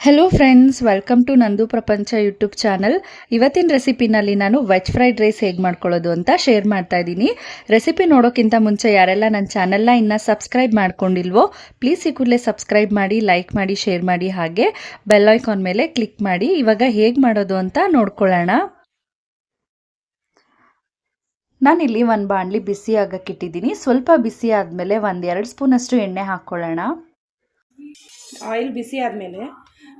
Hello friends welcome to ನಂದು ಪ್ರಪಂಚ YouTube channel ಇವತ್ತಿನ ರೆಸಿಪಿನಲ್ಲಿ ನಾನು ವೆಜ್ ಫ್ರೈಡ್ ರೈಸ್ ಹೇಗೆ ಮಾಡ್ಕೊಳ್ಳೋದು ಅಂತ ಶೇರ್ ಮಾಡ್ತಾ ಇದ್ದೀನಿ. ರೆಸಿಪಿ ನೋಡೋಕ್ಕಿಂತ ಮುಂಚೆ ಯಾರೆಲ್ಲ ನನ್ನ ಚಾನಲ್ನ ಇನ್ನೂ ಸಬ್ಸ್ಕ್ರೈಬ್ ಮಾಡ್ಕೊಂಡಿಲ್ವೋ ಪ್ಲೀಸ್ ಈ ಕೂಡಲೇ ಸಬ್ಸ್ಕ್ರೈಬ್ ಮಾಡಿ ಲೈಕ್ ಮಾಡಿ ಶೇರ್ ಮಾಡಿ, ಹಾಗೆ ಬೆಲ್ ಐಕಾನ್ ಮೇಲೆ ಕ್ಲಿಕ್ ಮಾಡಿ, ಇವಾಗ ಹೇಗೆ ಮಾಡೋದು ಅಂತ ನೋಡ್ಕೊಳ್ಳೋಣ. ನಾನಿಲ್ಲಿ ಒಂದು ಬಾಣಲಿ ಬಿಸಿ ಆಗಕ್ಕಿಟ್ಟಿದ್ದೀನಿ ಸ್ವಲ್ಪ ಬಿಸಿ ಆದಮೇಲೆ ಒಂದು ಎರಡು ಸ್ಪೂನಷ್ಟು ಎಣ್ಣೆ ಹಾಕ್ಕೊಳ್ಳೋಣ. ಆಯಿಲ್ ಬಿಸಿ ಆದಮೇಲೆ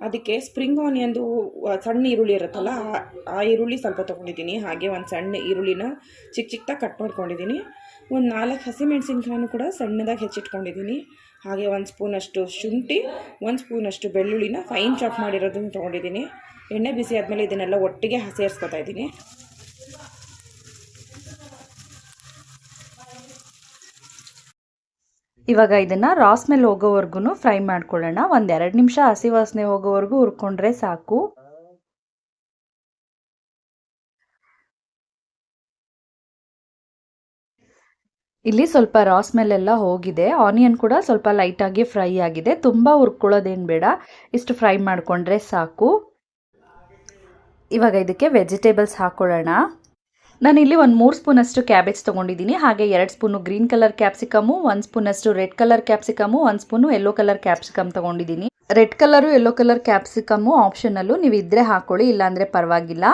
ಅದಕ್ಕೆ ಸ್ಪ್ರಿಂಗ್ ಆನಿಯನ್ದು ಸಣ್ಣ ಈರುಳ್ಳಿ ಇರುತ್ತಲ್ಲ, ಆ- ಈರುಳ್ಳಿ ಸ್ವಲ್ಪ ತೊಗೊಂಡಿದ್ದೀನಿ. ಹಾಗೆ ಒಂದು ಸಣ್ಣ ಈರುಳ್ಳಿನ ಚಿಕ್ಕ ಚಿಕ್ಕದಾಗಿ ಕಟ್ ಮಾಡ್ಕೊಂಡಿದ್ದೀನಿ. ಒಂದು ನಾಲ್ಕು ಹಸಿಮೆಣಸಿನ್ಕಾಯನ್ನು ಕೂಡ ಸಣ್ಣದಾಗಿ ಹೆಚ್ಚಿಟ್ಕೊಂಡಿದ್ದೀನಿ. ಹಾಗೆ ಒಂದು ಸ್ಪೂನಷ್ಟು ಶುಂಠಿ, ಒಂದು ಸ್ಪೂನಷ್ಟು ಬೆಳ್ಳುಳ್ಳಿನ ಫೈನ್ ಚಾಪ್ ಮಾಡಿರೋದನ್ನು ತೊಗೊಂಡಿದ್ದೀನಿ. ಎಣ್ಣೆ ಬಿಸಿ ಆದಮೇಲೆ ಇದನ್ನೆಲ್ಲ ಒಟ್ಟಿಗೆ ಸೇರಿಸ್ಕೊತಾ ಇದ್ದೀನಿ. ಇವಾಗ ಇದನ್ನು ರಾಸ್ ಮೇಲೆ ಹೋಗೋವರೆಗೂ ಫ್ರೈ ಮಾಡ್ಕೊಳ್ಳೋಣ. ಒಂದು ಎರಡು ನಿಮಿಷ ಹಸಿ ವಾಸನೆ ಹೋಗೋವರೆಗೂ ಹುರ್ಕೊಂಡ್ರೆ ಸಾಕು. ಇಲ್ಲಿ ಸ್ವಲ್ಪ ರಾಸ್ ಮೇಲೆಲ್ಲ ಹೋಗಿದೆ. ಆನಿಯನ್ ಕೂಡ ಸ್ವಲ್ಪ ಲೈಟಾಗಿ ಫ್ರೈ ಆಗಿದೆ. ತುಂಬ ಹುರ್ಕೊಳ್ಳೋದೇನು ಬೇಡ. ಇಷ್ಟು ಫ್ರೈ ಮಾಡಿಕೊಂಡ್ರೆ ಸಾಕು. ಇವಾಗ ಇದಕ್ಕೆ ವೆಜಿಟೇಬಲ್ಸ್ ಹಾಕ್ಕೊಳ್ಳೋಣ ನಾನಿಲ್ಲಿ ಒಂದು ಮೂರು ಸ್ಪೂನಷ್ಟು ಕ್ಯಾಬೇಜ್ ತೊಗೊಂಡಿದ್ದೀನಿ. ಹಾಗೆ ಎರಡು ಸ್ಪೂನು ಗ್ರೀನ್ ಕಲರ್ ಕ್ಯಾಪ್ಸಿಕಮು, ಒಂದು ಸ್ಪೂನಷ್ಟು ರೆಡ್ ಕಲರ್ ಕ್ಯಾಪ್ಸಿಕಮು, ಒಂದು ಸ್ಪೂನು ಯೆಲ್ಲೋ ಕಲರ್ ಕ್ಯಾಪ್ಸಿಕಮ್ ತೊಗೊಂಡಿದ್ದೀನಿ. Red colour, yellow colour capsicum ಆಪ್ಷನಲ್ಲೂ ನೀವು ಇದ್ರೆ ಹಾಕೊಳ್ಳಿ, ಇಲ್ಲಾಂದರೆ ಪರವಾಗಿಲ್ಲ.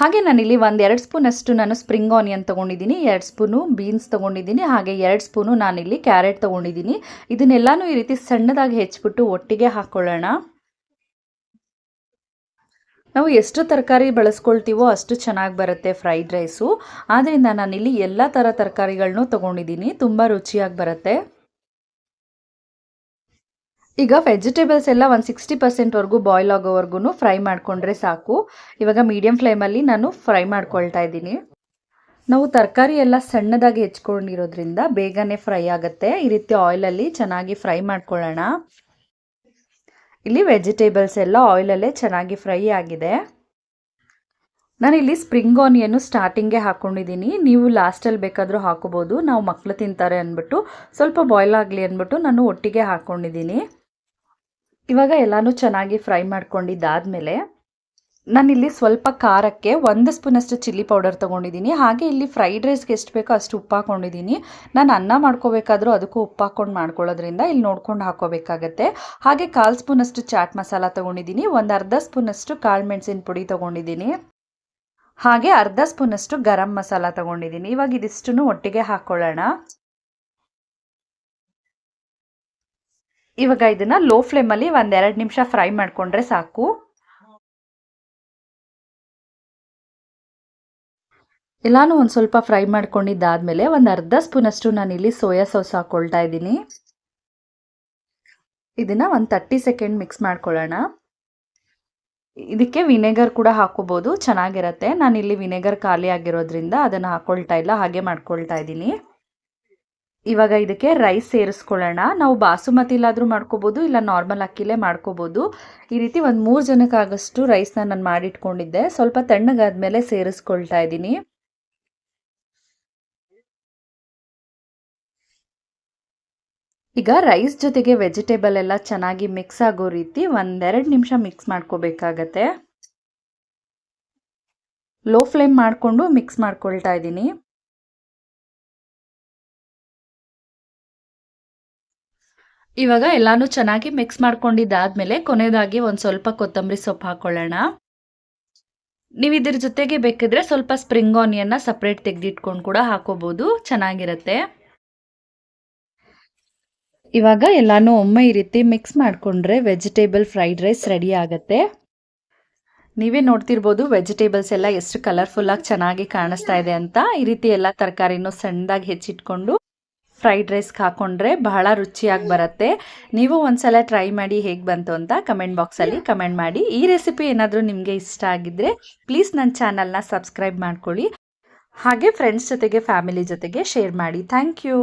ಹಾಗೆ ನಾನಿಲ್ಲಿ ಒಂದು ಎರಡು ಸ್ಪೂನಷ್ಟು ನಾನು ಸ್ಪ್ರಿಂಗ್ ಆನಿಯನ್ ತೊಗೊಂಡಿದ್ದೀನಿ. ಎರಡು ಸ್ಪೂನು ಬೀನ್ಸ್ ತೊಗೊಂಡಿದ್ದೀನಿ. ಹಾಗೆ ಎರಡು ಸ್ಪೂನು ನಾನಿಲ್ಲಿ ಕ್ಯಾರೆಟ್ ತೊಗೊಂಡಿದ್ದೀನಿ. ಇದನ್ನೆಲ್ಲನೂ ಈ ರೀತಿ ಸಣ್ಣದಾಗಿ ಹೆಚ್ಚಿಬಿಟ್ಟು ಒಟ್ಟಿಗೆ ಹಾಕ್ಕೊಳ್ಳೋಣ ನಾವು ಎಷ್ಟು ತರಕಾರಿ ಬಳಸ್ಕೊಳ್ತೀವೋ ಅಷ್ಟು ಚೆನ್ನಾಗಿ ಬರುತ್ತೆ ಫ್ರೈಡ್ ರೈಸು ಆದ್ದರಿಂದ ನಾನಿಲ್ಲಿ ಎಲ್ಲ ಥರ ತರಕಾರಿಗಳನ್ನೂ ತೊಗೊಂಡಿದ್ದೀನಿ ತುಂಬ ರುಚಿಯಾಗಿ ಬರುತ್ತೆ. ಈಗ ವೆಜಿಟೇಬಲ್ಸ್ ಎಲ್ಲ ಒಂದು ಸಿಕ್ಸ್ಟಿ ಪರ್ಸೆಂಟ್ವರೆಗೂ ಬಾಯ್ಲ್ ಆಗೋವರೆಗೂ ಫ್ರೈ ಮಾಡಿಕೊಂಡ್ರೆ ಸಾಕು. ಇವಾಗ ಮೀಡಿಯಮ್ ಫ್ಲೇಮಲ್ಲಿ ನಾನು ಫ್ರೈ ಮಾಡ್ಕೊಳ್ತಾ ಇದ್ದೀನಿ. ನಾವು ತರಕಾರಿ ಎಲ್ಲ ಸಣ್ಣದಾಗಿ ಹೆಚ್ಕೊಂಡಿರೋದ್ರಿಂದ ಬೇಗನೆ ಫ್ರೈ ಆಗುತ್ತೆ. ಈ ರೀತಿ ಆಯಿಲಲ್ಲಿ ಚೆನ್ನಾಗಿ ಫ್ರೈ ಮಾಡ್ಕೊಳ್ಳೋಣ. ಇಲ್ಲಿ ವೆಜಿಟೇಬಲ್ಸ್ ಎಲ್ಲ ಆಯಿಲಲ್ಲೇ ಚೆನ್ನಾಗಿ ಫ್ರೈ ಆಗಿದೆ. ನಾನಿಲ್ಲಿ ಸ್ಪ್ರಿಂಗ್ ಆನಿಯನ್ನು ಸ್ಟಾರ್ಟಿಂಗೇ ಹಾಕ್ಕೊಂಡಿದ್ದೀನಿ ನೀವು ಲಾಸ್ಟಲ್ಲಿ ಬೇಕಾದರೂ ಹಾಕೋಬೋದು. ನಾವು ಮಕ್ಕಳು ತಿಂತಾರೆ ಅಂದ್ಬಿಟ್ಟು, ಸ್ವಲ್ಪ ಬಾಯ್ಲ್ ಆಗಲಿ ಅಂದ್ಬಿಟ್ಟು ನಾನು ಒಟ್ಟಿಗೆ ಹಾಕ್ಕೊಂಡಿದ್ದೀನಿ ಇವಾಗ ಎಲ್ಲನೂ ಚೆನ್ನಾಗಿ ಫ್ರೈ ಮಾಡ್ಕೊಂಡಿದ್ದಾದಮೇಲೆ ನಾನಿಲ್ಲಿ ಸ್ವಲ್ಪ ಖಾರಕ್ಕೆ ಒಂದು ಸ್ಪೂನಷ್ಟು ಚಿಲ್ಲಿ ಪೌಡರ್ ತೊಗೊಂಡಿದ್ದೀನಿ. ಹಾಗೆ ಇಲ್ಲಿ ಫ್ರೈಡ್ ರೈಸ್ಗೆ ಎಷ್ಟು ಬೇಕೋ ಅಷ್ಟು ಉಪ್ಪು ಹಾಕ್ಕೊಂಡಿದ್ದೀನಿ ನಾನು ಅನ್ನ ಮಾಡ್ಕೋಬೇಕಾದ್ರೂ ಅದಕ್ಕೂ ಉಪ್ಪು ಹಾಕ್ಕೊಂಡು ಮಾಡ್ಕೊಳ್ಳೋದ್ರಿಂದ ಇಲ್ಲಿ ನೋಡ್ಕೊಂಡು ಹಾಕೋಬೇಕಾಗತ್ತೆ. ಹಾಗೆ ಕಾಲು ಸ್ಪೂನಷ್ಟು ಚಾಟ್ ಮಸಾಲ ತೊಗೊಂಡಿದ್ದೀನಿ. ಒಂದು ಅರ್ಧ ಸ್ಪೂನಷ್ಟು ಕಾಳು ಮೆಣಸಿನ ಪುಡಿ ತೊಗೊಂಡಿದ್ದೀನಿ. ಹಾಗೆ ಅರ್ಧ ಸ್ಪೂನಷ್ಟು ಗರಂ ಮಸಾಲ ತೊಗೊಂಡಿದ್ದೀನಿ. ಇವಾಗ ಇದಿಷ್ಟನ್ನು ಒಟ್ಟಿಗೆ ಹಾಕ್ಕೊಳ್ಳೋಣ ಇವಾಗ ಇದನ್ನು ಲೋ ಫ್ಲೇಮಲ್ಲಿ ಒಂದೆರಡು ನಿಮಿಷ ಫ್ರೈ ಮಾಡಿಕೊಂಡ್ರೆ ಸಾಕು. ಎಲ್ಲಾನು ಒಂದು ಸ್ವಲ್ಪ ಫ್ರೈ ಮಾಡ್ಕೊಂಡಿದ್ದಾದಮೇಲೆ ಒಂದು ಅರ್ಧ ಸ್ಪೂನಷ್ಟು ನಾನಿಲ್ಲಿ ಸೋಯಾ ಸಾಸ್ ಹಾಕ್ಕೊಳ್ತಾ ಇದ್ದೀನಿ. ಇದನ್ನು ಒಂದು ತರ್ಟಿ ಸೆಕೆಂಡ್ ಮಿಕ್ಸ್ ಮಾಡ್ಕೊಳ್ಳೋಣ. ಇದಕ್ಕೆ ವಿನೆಗರ್ ಕೂಡ ಹಾಕೋಬೋದು ಚೆನ್ನಾಗಿರತ್ತೆ. ನಾನಿಲ್ಲಿ ವಿನೆಗರ್ ಖಾಲಿ ಆಗಿರೋದ್ರಿಂದ ಅದನ್ನು ಹಾಕ್ಕೊಳ್ತಾ ಇಲ್ಲ, ಹಾಗೆ ಮಾಡ್ಕೊಳ್ತಾ ಇದ್ದೀನಿ. ಇವಾಗ ಇದಕ್ಕೆ ರೈಸ್ ಸೇರಿಸ್ಕೊಳ್ಳೋಣ. ನಾವು ಬಾಸುಮತಿಲಾದರೂ ಮಾಡ್ಕೋಬೋದು, ಇಲ್ಲ ನಾರ್ಮಲ್ ಅಕ್ಕಿಲೇ ಮಾಡ್ಕೋಬೋದು. ಈ ರೀತಿ ಒಂದು ಮೂರು ಜನಕ್ಕಾಗಷ್ಟು ರೈಸ್ನ ನಾನು ಮಾಡಿಟ್ಕೊಂಡಿದ್ದೆ. ಸ್ವಲ್ಪ ತಣ್ಣಗಾದ ಮೇಲೆ ಸೇರಿಸ್ಕೊಳ್ತಾ ಇದ್ದೀನಿ. ಈಗ ರೈಸ್ ಜೊತೆಗೆ ವೆಜಿಟೇಬಲ್ ಎಲ್ಲ ಚೆನ್ನಾಗಿ ಮಿಕ್ಸ್ ಆಗೋ ರೀತಿ ಒಂದೆರಡು ನಿಮಿಷ ಮಿಕ್ಸ್ ಮಾಡ್ಕೋಬೇಕಾಗತ್ತೆ. ಲೋ ಫ್ಲೇಮ್ ಮಾಡಿಕೊಂಡು ಮಿಕ್ಸ್ ಮಾಡ್ಕೊಳ್ತಾ ಇದ್ದೀನಿ. ಇವಾಗ ಎಲ್ಲಾನು ಚೆನ್ನಾಗಿ ಮಿಕ್ಸ್ ಮಾಡ್ಕೊಂಡಿದ್ದಾದ್ಮೇಲೆ ಕೊನೆಯದಾಗಿ ಒಂದು ಸ್ವಲ್ಪ ಕೊತ್ತಂಬರಿ ಸೊಪ್ಪು ಹಾಕೊಳ್ಳೋಣ. ನೀವು ಇದ್ರ ಜೊತೆಗೆ ಬೇಕಿದ್ರೆ ಸ್ವಲ್ಪ ಸ್ಪ್ರಿಂಗ್ ಆನಿಯನ್ನ ಸಪ್ರೇಟ್ ತೆಗೆದಿಟ್ಕೊಂಡು ಕೂಡ ಹಾಕೋಬಹುದು ಚೆನ್ನಾಗಿರುತ್ತೆ. ಇವಾಗ ಎಲ್ಲಾನು ಒಮ್ಮೆ ಈ ರೀತಿ ಮಿಕ್ಸ್ ಮಾಡಿಕೊಂಡ್ರೆ ವೆಜಿಟೇಬಲ್ ಫ್ರೈಡ್ ರೈಸ್ ರೆಡಿ ಆಗುತ್ತೆ. ನೀವೇ ನೋಡ್ತಿರ್ಬೋದು ವೆಜಿಟೇಬಲ್ಸ್ ಎಲ್ಲ ಎಷ್ಟು ಕಲರ್ಫುಲ್ಲಾಗಿ ಚೆನ್ನಾಗಿ ಕಾಣಿಸ್ತಾ ಇದೆ ಅಂತ. ಈ ರೀತಿ ಎಲ್ಲ ತರಕಾರಿನೂ ಸಣ್ಣದಾಗಿ ಹೆಚ್ಚಿಟ್ಕೊಂಡು ಫ್ರೈಡ್ ರೈಸ್ಗೆ ಹಾಕೊಂಡ್ರೆ ಬಹಳ ರುಚಿಯಾಗಿ ಬರುತ್ತೆ. ನೀವು ಒಂದ್ಸಲ ಟ್ರೈ ಮಾಡಿ ಹೇಗೆ ಬಂತು ಅಂತ ಕಮೆಂಟ್ ಬಾಕ್ಸಲ್ಲಿ ಕಮೆಂಟ್ ಮಾಡಿ. ಈ ರೆಸಿಪಿ ಏನಾದರೂ ನಿಮಗೆ ಇಷ್ಟ ಆಗಿದ್ದರೆ ಪ್ಲೀಸ್ ನನ್ನ ಚಾನಲ್ನ ಸಬ್ಸ್ಕ್ರೈಬ್ ಮಾಡ್ಕೊಳ್ಳಿ. ಹಾಗೆ ಫ್ರೆಂಡ್ಸ್ ಜೊತೆಗೆ ಫ್ಯಾಮಿಲಿ ಜೊತೆಗೆ ಶೇರ್ ಮಾಡಿ. Thank you